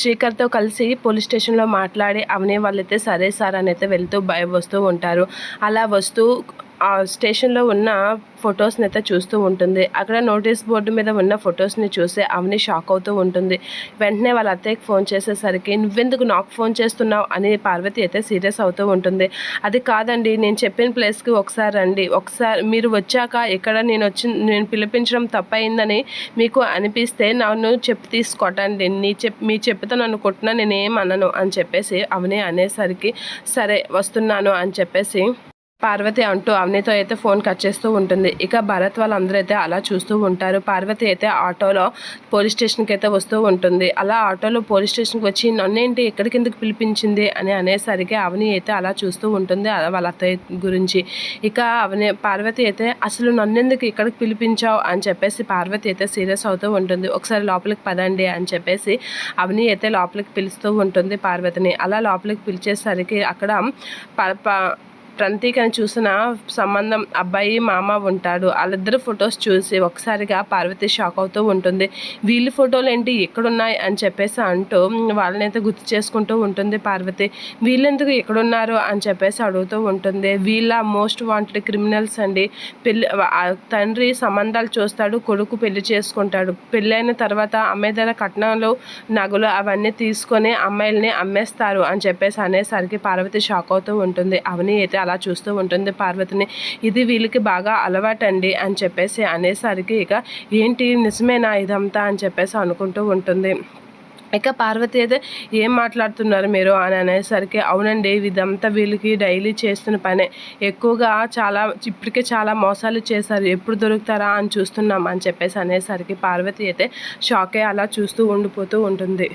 శ్రీకర్తో కలిసి పోలీస్ స్టేషన్లో మాట్లాడి అవనే వాళ్ళైతే సరే సార్ అని అయితే వెళ్తూ బయ వస్తూ ఉంటారు. అలా వస్తూ ఆ స్టేషన్లో ఉన్న ఫొటోస్ని అయితే చూస్తూ ఉంటుంది. అక్కడ నోటీస్ బోర్డు మీద ఉన్న ఫొటోస్ని చూసి అవని షాక్ అవుతూ ఉంటుంది. వెంటనే వాళ్ళ అత్తయ్యకి ఫోన్ చేసేసరికి నువ్వెందుకు నాకు ఫోన్ చేస్తున్నావు? అని పార్వతి అయితే సీరియస్ అవుతూ ఉంటుంది. అది కాదండి నేను చెప్పిన ప్లేస్కి ఒకసారి రండి. ఒకసారి మీరు వచ్చాక ఇక్కడ నేను వచ్చి నేను పిలిపించడం తప్పయిందని మీకు అనిపిస్తే నన్ను చెప్పి తీసుకొట్టండి. నీ చెప్ మీ చెప్తే నన్ను కొట్టినా నేను ఏం అనను అని చెప్పేసి అవని అనేసరికి సరే వస్తున్నాను అని చెప్పేసి పార్వతి అంటూ అవనితో అయితే ఫోన్ కట్ చేస్తూ ఉంటుంది. ఇక భరత్ వాళ్ళందరూ అయితే అలా చూస్తూ ఉంటారు. పార్వతి అయితే ఆటోలో పోలీస్ స్టేషన్కి అయితే వస్తూ ఉంటుంది. అలా ఆటోలో పోలీస్ స్టేషన్కి వచ్చి నన్నేంటి ఎక్కడికి ఎందుకు పిలిపించింది? అని అనేసరికి అవని అయితే అలా చూస్తూ ఉంటుంది అలా వాళ్ళ అత్తయ్య గురించి. ఇక అవని పార్వతి అయితే అసలు నన్నెందుకు ఇక్కడికి పిలిపించావు? అని చెప్పేసి పార్వతి అయితే సీరియస్ అవుతూ ఉంటుంది. ఒకసారి లోపలికి పదండి అని చెప్పేసి అవని అయితే లోపలికి పిలుస్తూ ఉంటుంది పార్వతిని. అలా లోపలికి పిలిచేసరికి అక్కడ ప- ప- ప్రంతికని చూసిన సంబంధం అబ్బాయి మామ ఉంటాడు. వాళ్ళిద్దరు ఫొటోస్ చూసి ఒకసారిగా పార్వతి షాక్ అవుతూ ఉంటుంది. వీళ్ళ ఫోటోలు ఏంటి? ఎక్కడున్నాయి? అని చెప్పేసి అంటూ వాళ్ళని అయితే గుర్తు చేసుకుంటూ ఉంటుంది పార్వతి. వీళ్ళెందుకు ఎక్కడున్నారు? అని చెప్పేసి అడుగుతూ ఉంటుంది. వీళ్ళ మోస్ట్ వాంటెడ్ క్రిమినల్స్ అండి. పెళ్ళి ఆ తండ్రి సంబంధాలు చూస్తాడు కొడుకు పెళ్ళి చేసుకుంటాడు. పెళ్ళైన తర్వాత అమ్మాయి కట్నాలు నగలు అవన్నీ తీసుకొని అమ్మాయిల్ని అమ్మేస్తారు అని చెప్పేసి అనేసరికి పార్వతి షాక్ అవుతూ ఉంటుంది. అవని అయితే అలా చూస్తూ ఉంటుంది. పార్వతిని ఇది వీళ్ళకి బాగా అలవాటండి అని చెప్పేసి అనేసరికి ఇక ఏంటి నిజమేనా ఇదంతా అని చెప్పేసి అనుకుంటూ ఉంటుంది. ఇక పార్వతి అయితే ఏం మాట్లాడుతున్నారు మీరు అని అనేసరికి అవునండి ఇదంతా వీళ్ళకి డైలీ చేస్తున్న పనే. ఎక్కువగా చాలా ఇప్పటికే చాలా మోసాలు చేశారు. ఎప్పుడు దొరుకుతారా అని చూస్తున్నాం అని చెప్పేసి అనేసరికి పార్వతి అయితే షాకే అలా చూస్తూ ఉండిపోతూ ఉంటుంది.